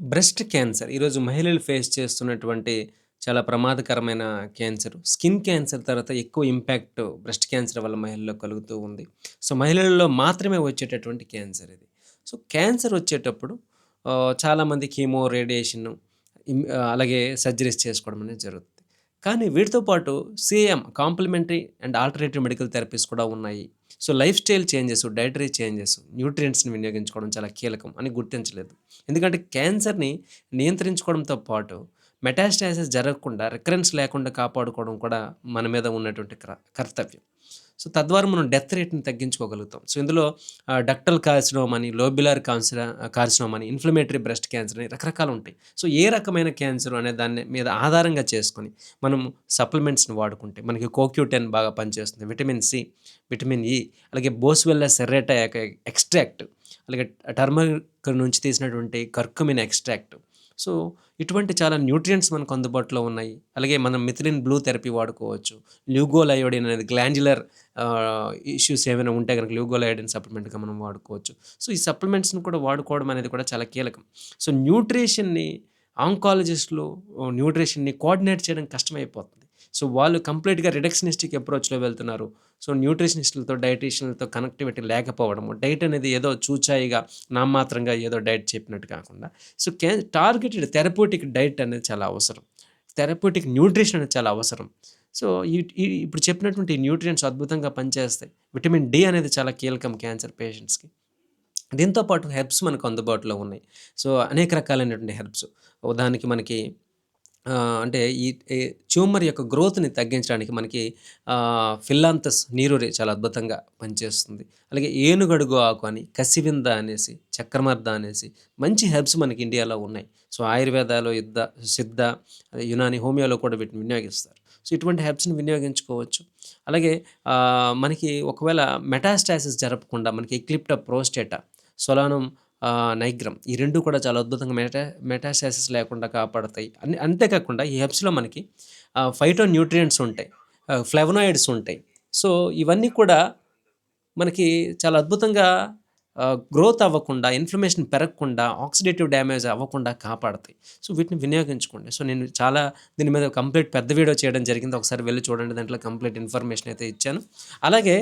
Breast cancer ఈరోజు మహిళలు face చేస్తున్నటువంటి చాలా ప్రమాదకరమైన క్యాన్సర్. స్కిన్ క్యాన్సర్ తర్వాత ఎక్కువ ఇంపాక్ట్ బ్రెస్ట్ క్యాన్సర్ వల్ల మహిళల్లో కలుగుతూ ఉంది. సో, మహిళల్లో మాత్రమే వచ్చేటటువంటి క్యాన్సర్ ఇది. సో, క్యాన్సర్ వచ్చేటప్పుడు చాలామంది కీమో, రేడియేషన్ అలాగే సర్జరీస్ చేసుకోవడం అనేది జరుగుతుంది. కానీ వీటితో పాటు CM complementary and alternative medical therapies కూడా ఉన్నాయి. So, lifestyle changes, dietary changes, న్యూట్రియంట్స్‌ని వినియోగించుకోవడం చాలా కీలకం అని గుర్తించలేదు. ఎందుకంటే క్యాన్సర్‌ని నియంత్రించుకోవడంతో పాటు మెటాస్టాసిస్ జరగకుండా, రికరెన్స్ లేకుండా కాపాడుకోవడం కూడా మన మీద ఉన్నటువంటి కర్తవ్యం. సో, తద్వారా మనం డెత్ రేట్‌ని తగ్గించుకోగలుగుతాం. సో, ఇందులో డక్టల్ కార్సినోమ్ అని, లోబ్యులర్ కాన్సర్ కార్సినోమ్ అని, ఇన్‌ఫ్లమేటరీ బ్రెస్ట్ క్యాన్సర్ అని రకరకాలు ఉంటాయి సో, ఏ రకమైన క్యాన్సర్ అనే దాన్ని మీద ఆధారంగా చేసుకొని మనం సప్లిమెంట్స్‌ని వాడుకుంటే మనకి కోక్యూటెన్ బాగా పనిచేస్తుంది. విటమిన్ సి, విటమిన్ ఇ అలాగే బోస్వెల్ల సెర్రేటా ఎక్స్ట్రాక్ట్ అలాగే టర్మరిక్ నుంచి తీసినటువంటి కర్కుమిన్ ఎక్స్ట్రాక్ట్. సో, ఇటువంటి చాలా న్యూట్రియంట్స్ మనకు అందుబాటులో ఉన్నాయి. అలాగే మనం మిథిలిన్ బ్లూ థెరపీ వాడుకోవచ్చు. ల్యూగోల్ అనేది గ్లాండ్యులర్ ఇష్యూస్ ఏమైనా ఉంటే కనుక ల్యూగోల్ సప్లిమెంట్‌గా మనం వాడుకోవచ్చు. సో, ఈ సప్లిమెంట్స్‌ని కూడా వాడుకోవడం అనేది కూడా చాలా కీలకం. సో, న్యూట్రిషన్‌ని ఆంకాలజిస్టులు న్యూట్రిషన్‌ని కోఆర్డినేట్ చేయడం కష్టమైపోతుంది. సో, వాళ్ళు కంప్లీట్‌గా రిడక్షనిస్టిక్ అప్రోచ్‌లో వెళ్తున్నారు. సో, న్యూట్రిషనిస్టులతో, డైటీషియన్‌లతో కనెక్టివిటీ లేకపోవడము, డైట్ అనేది ఏదో చూచాయిగా, నామమాత్రంగా ఏదో డైట్ చెప్పినట్టు కాకుండా సో, కే టార్గెటెడ్ థెరపూటిక్ డైట్ అనేది చాలా అవసరం. థెరపూటిక్ న్యూట్రిషన్ అనేది చాలా అవసరం. సో, ఈ ఈ ఇప్పుడు చెప్పినటువంటి న్యూట్రియంట్స్ అద్భుతంగా పనిచేస్తాయి. విటమిన్ డి అనేది చాలా కీలకం క్యాన్సర్ పేషెంట్స్‌కి. దీంతో పాటు హెర్బ్స్ మనకు అందుబాటులో ఉన్నాయి. సో, అనేక రకాలైనటువంటి హెర్బ్స్. ఉదాహరణకి మనకి అంటే ఈ ట్యూమర్ యొక్క గ్రోత్‌ని తగ్గించడానికి మనకి ఫిల్లాంతస్ నీరు చాలా అద్భుతంగా పనిచేస్తుంది. అలాగే ఏనుగడుగు ఆకు అని, కసివింద అనేసి, చక్రమర్ద అనేసి మంచి హెర్బ్స్ మనకి ఇండియాలో ఉన్నాయి. సో, ఆయుర్వేదాలో యుద్ధ సిద్ధ, యునాని, హోమియోలో కూడా వీటిని వినియోగిస్తారు. సో, ఇటువంటి హెర్బ్స్‌ని వినియోగించుకోవచ్చు. అలాగే మనకి ఒకవేళ మెటాస్టాసిస్ జరపకుండా మనకి ఎక్లిప్టా ప్రోస్టేటా, సొలానం నైగ్రమ్ ఈ రెండు కూడా చాలా అద్భుతంగా మెటా మెటాస్టాసిస్ లేకుండా కాపాడతాయి. అన్ని అంతేకాకుండా ఈ హెబ్స్లో మనకి ఫైటో న్యూట్రియంట్స్ ఉంటాయి. ఫ్లెవనాయిడ్స్ ఉంటాయి. సో, ఇవన్నీ కూడా మనకి చాలా అద్భుతంగా గ్రోత్ అవ్వకుండా, ఇన్‌ఫ్లమేషన్ పెరగకుండా, ఆక్సిడేటివ్ డ్యామేజ్ అవ్వకుండా కాపాడతాయి. సో, వీటిని వినియోగించుకోండి. సో, నేను చాలా దీని మీద కంప్లీట్ పెద్ద వీడియో చేయడం జరిగింది. ఒకసారి వెళ్ళి చూడండి. దాంట్లో కంప్లీట్ ఇన్ఫర్మేషన్ అయితే ఇచ్చాను. అలాగే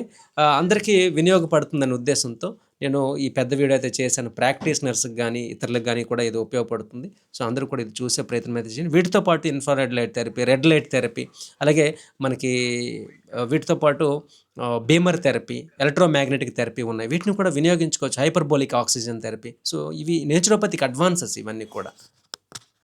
అందరికీ వినియోగపడుతుందనే ఉద్దేశంతో నేను ఈ పెద్ద వీడియో అయితే చేశాను. ప్రాక్టీషనర్స్‌కి కానీ ఇతరులకు కానీ కూడా ఇది ఉపయోగపడుతుంది. సో, అందరూ కూడా ఇది చూసే ప్రయత్నం అయితే చేయండి. వీటితో పాటు infrared light therapy, red light therapy అలాగే మనకి వీటితో పాటు బీమర్ థెరపీ, ఎలక్ట్రోమాగ్నెటిక్ థెరపీ ఉన్నాయి. వీటిని కూడా వినియోగించుకోవచ్చు. Hyperbolic oxygen therapy. సో, ఇవి నేచురోపతిక్ అడ్వాన్సెస్ ఇవన్నీ కూడా.